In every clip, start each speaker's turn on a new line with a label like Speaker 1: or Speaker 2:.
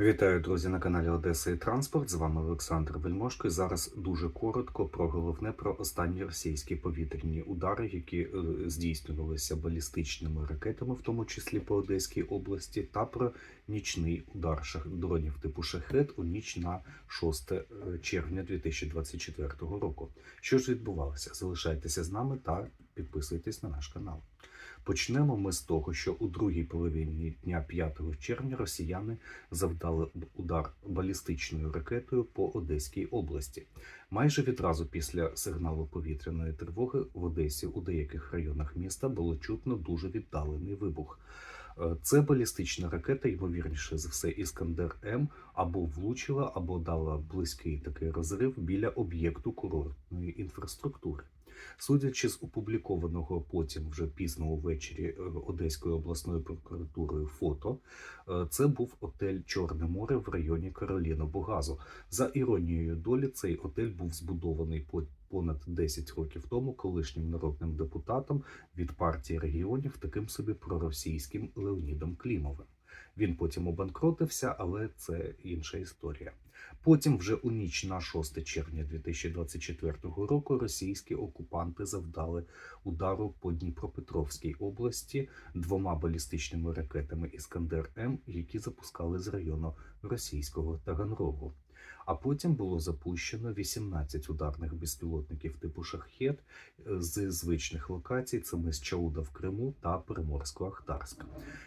Speaker 1: Вітаю, друзі, на каналі Одеса і Транспорт. З вами Олександр Вельмошко. І зараз дуже коротко про головне про останні російські повітряні удари, які е, здійснювалися балістичними ракетами, в тому числі по Одеській області, та про нічний удар дронів типу шахет у ніч на 6 е, червня 2024 року. Що ж відбувалося? Залишайтеся з нами та підписуйтесь на наш канал. Почнемо ми з того, що у другій половині дня 5 червня росіяни завдали удар балістичною ракетою по Одеській області. Майже відразу після сигналу повітряної тривоги в Одесі у деяких районах міста було чутно дуже віддалений вибух. Е, Це балістична ракета, ймовірніше за все, Іскандер М або влучила, або дала близький такий розрив біля об'єкту курортної інфраструктури. Судячи з опублікованого потім вже пізно увечері е, Одеською обласною прокуратурою фото, е, це був отель Чорне море в районі Кароліна Бугазу. За іронією долі, цей отель був збудований по понад 10 років тому колишнім народним депутатом від партії регіонів, таким собі проросійським Леонідом Клімовим. Він потім обанкротився, але це інша історія. Потім, вже у ніч на 6 червня 2024 року, російські окупанти завдали удару по Дніпропетровській області двома балістичними ракетами Іскандер М, які запускали з району російського Таганрогу. А потім було запущено 18 ударних безпілотників типу шахет е, з звичних локацій: це мис Чауда в Криму та Приморсько-Ахтарськ.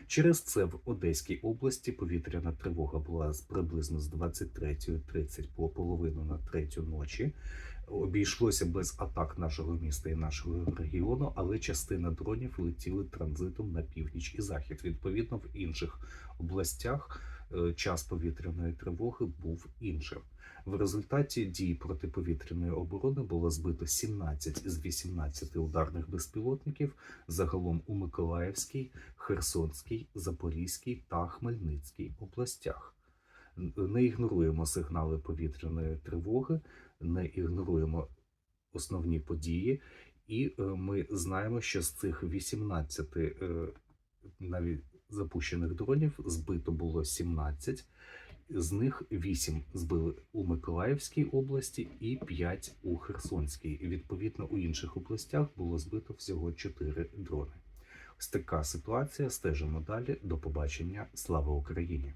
Speaker 1: Через це в Одеській області повітряна тривога була з приблизно з 23.30 по половину на третю ночі. Обійшлося без атак нашого міста і нашого регіону, але частина дронів летіли транзитом на північ і захід. Відповідно, в інших областях час повітряної тривоги був іншим. В результаті дій протиповітряної оборони було збито 17 з 18 ударних безпілотників загалом у Миколаївській, Херсонській, Запорізькій та Хмельницькій областях. Не ігноруємо сигнали повітряної тривоги, не ігноруємо основні події, і е, ми знаємо, що з цих 18 е, навіть запущених дронів збито було 17, з них 8 збили у Миколаївській області і 5 у Херсонській. Відповідно, у інших областях було збито всього 4 дрони. Ось така ситуація. Стежимо далі. До побачення. Слава Україні!